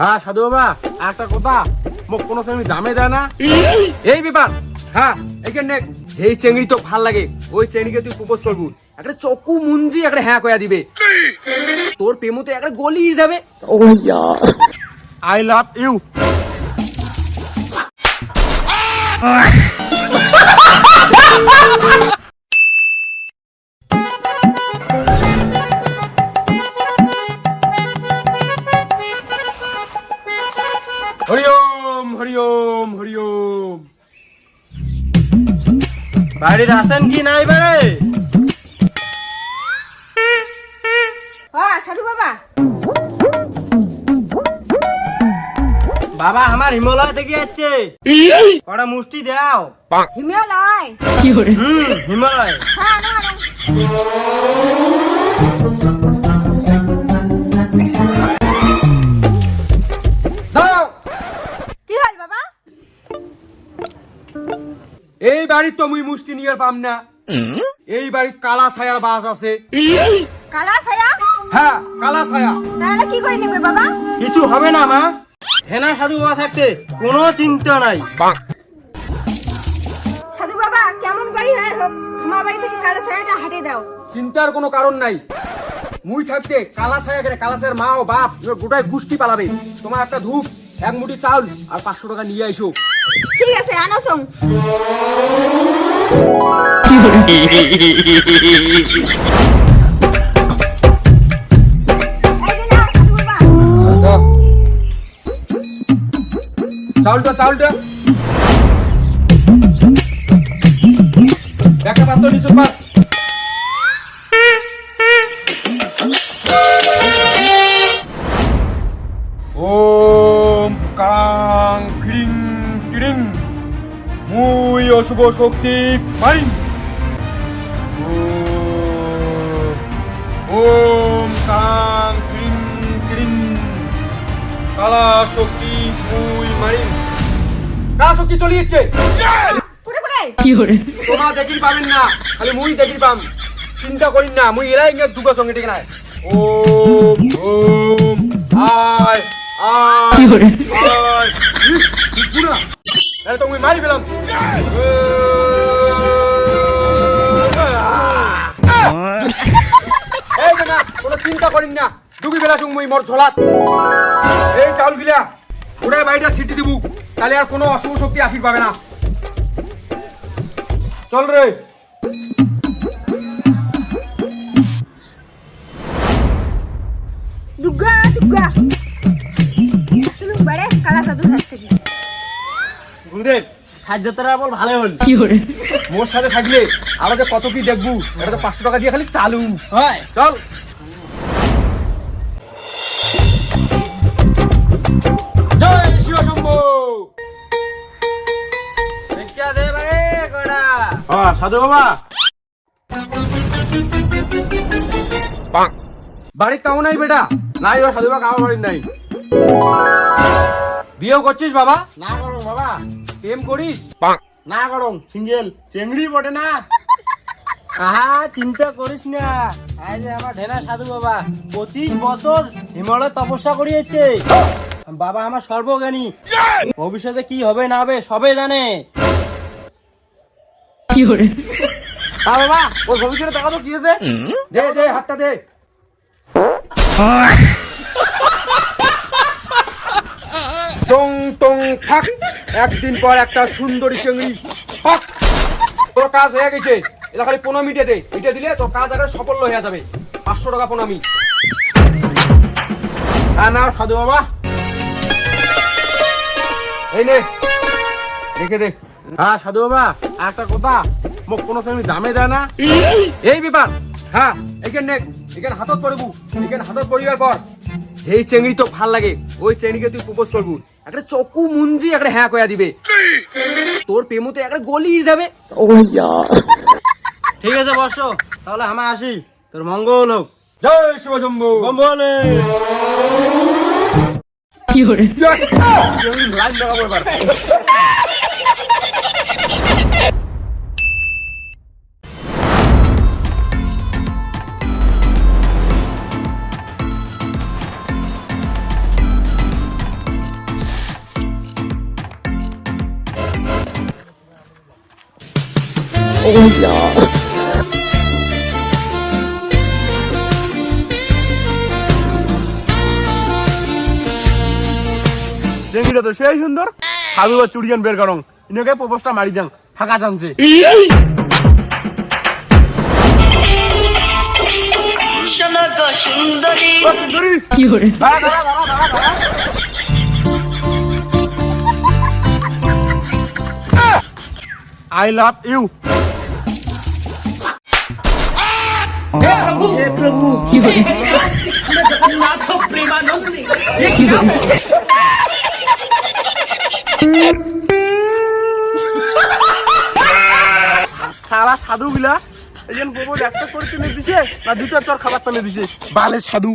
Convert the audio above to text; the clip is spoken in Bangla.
হ্যাঁ সাধু বাবা একটা কথা মোক কোনো তুমি দামে দেয় না। এই ব্যাপার হ্যাঁ এখানে যেই চেংড়ি তো ভালো লাগে ওই চেংড়িকে তুই প্রপোজ করবু। একটা চকু মুঞ্জি একটা হ্যাঁ কয়া দিবে। তোর প্রেমতে একটা গলি যাবে। আই লাভ ইউ বাড়ির আছেন কি নাই বাড়ে? হ্যাঁ সাধু বাবা। বাবা আমার হিমালয় থেকে যাচ্ছে। কটা মুষ্টি দাও। হিমালয়। হুম হিমালয়। হ্যাঁ বাড়ির তো মুই মুষ্টি নিয়ে পাম না। এই বাড়ির কালা ছায়ার বাস আছে। কালা ছায়া? হ্যাঁ কালা ছায়া। তাহলে কি করে নেবে বাবা? কিছু হবে না মা। হেনা সাধু বাবা থাকতে কোনো চিন্তা নাই। সাধু বাবা কেমন গাড়ি হয় হোক আমার বাড়ি থেকে কালা ছায়াটা হাটে দাও। চিন্তার কোনো কারণ নাই। মুই থাকতে কালা ছায়া কালা ছায়ার মা ও বাপ গোটায় গুষ্টি পালাবে। তোমার একটা ধূপ। এক মুঠি চাউল আর পাঁচশো টাকা নিয়ে আইসো। ঠিক আছে আনো সং এই যে নাও, সাধু বাবা দাও। চাউলটা চাউলটা। একটা পাত্র নিচু পাত মুই অশুভ শক্তি মারিং ওম ওম কাং ক্রিং ক্রিং। কালা শক্তি মুই মারিং কালা শক্তি চলে যাচ্ছে করে করে? তোমার দেখির পাবেন না খালি মুই দেখির পাম। চিন্তা করিন না মুই এরাই ইংরেজ দুটো সঙ্গে ঠিক নাই ওম ওম আয় আয় আয়। ইস, ইস, পুরা। তাহলে তো মুই মারি পেলাম এই না কোনো চিন্তা করিন না। ডুবি বেলা সঙ্গে মুই মোর ঝোলাত। এই চাউল গিলা ওটাই বাড়িটা ছিটি দিব। তাহলে আর কোনো অশুভ শক্তি আসির পাবে না। চল রে। দুর্গা দুর্গা আসলে বাড়ে কালা সাধুর হাত থেকে। গুরুদেব সাহায্যতারা বল ভালো হল। মোর সাথে থাকলে যে কত কি দেখব? এটা তো পাঁচশো টাকা দিয়ে খালি চালু। হয়। চল। জয় শিব শম্ভু। শিক্ষা দে বাড়ে সাধু বাবা। কামো নাই বেটা। নাই ও সাধু বাবা আমার বাড়ির নাই। বিয়েও করছিস বাবা? না বাবা প্রেম করিস? না করো সিঙ্গেল। চেংড়ি বটে না? আহা চিন্তা করিস না। যে আমার ঢেনা সাধু বাবা পঁচিশ বছর হিমালয় তপস্যা করিয়েছে। বাবা আমার সর্বজ্ঞানী। ভবিষ্যতে কি হবে না হবে সবে জানে। হ্যাঁ বাবা ওর ভবিষ্যতে দেখা তো কি হয়েছে? দে দে হাতটা দে। টং টং থাক। একদিন পর একটা সুন্দরী চিংড়ি। হক! তোর কাজ হয়ে গেছে। এটা খালি পনেরো মিনিটে দে। এটা দিলে তোর কাজ একটা সফল হয়ে যাবে। পাঁচশো টাকা প্রণামি হ্যাঁ না সাধু বাবা। এই নে। রেখে দে। হ্যাঁ সাধু বাবা একটা কথা। মোক কোনো তুমি দামে দেয় না। এই ব্যাপার। হ্যাঁ এখানে এখানে হাতত পড়বু। এখানে হাতত পড়িবার পর যেই চেংড়ি তো ভালো লাগে ওই চেংড়িকে তুই প্রপোজ করবু। একটা চকু মুঞ্জি একটা হ্যাঁ কয়া দিবে। তোর প্রেমতে একটা গলি যাবে। ঠিক আছে বর্ষ তাহলে আমি আসি। তোর মঙ্গল হোক। জয় শিব শম্ভু। বলে লাইন লাগাবো এবার। চেংড়িটা তো সেই সুন্দর? সাধু বা চুড়িয়ান বের করং। ইনকে প্রপোজটা মারি দেন ফাঁকা চান্সে সুন্দরী। সুন্দরী আই লাভ ইউ সারা সাধু গুলা, এই জন্য প্রপোজ একটা করে কিনে দিছে, না দ্বিতীয় চর খাবার টানে দিছে। বালের সাধু।